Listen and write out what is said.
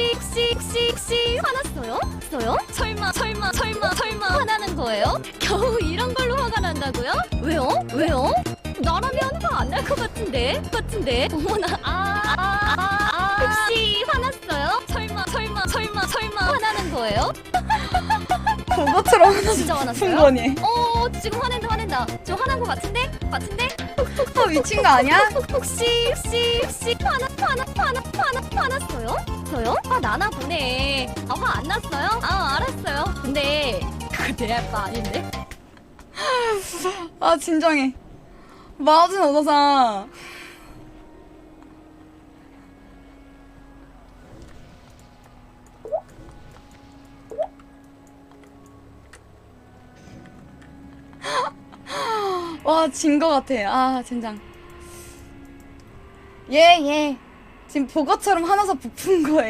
혹시 화났어요? 어요? 설마 설마 설마 설마 화나는 거예요? 겨우 이런 걸로 화가 난다고요? 왜요? 왜요? 나라면 화 안 날 것 같은데 같은데 어머나 아 아 아 아, 아, 아. 혹시 화났어요? 설마 설마 설마 설마 화나는 거예요? 하나 진짜 푼 화났어요? 거니. 어 지금 화낸다 화낸다 저 화난 거 같은데? 같은데? 아 미친 거 아니야? 혹시 혹시 혹시 화나 화나 화나 화났어요? 저요? 화 나나 보네. 아 화 안 났어요? 아 알았어요. 근데 그거 내할바 아닌데? 아 진정해. 마우진 얻어서. 와, 진 거 같아. 아, 젠장. 예, 예. 지금 보거처럼 화나서 부푼 거예요.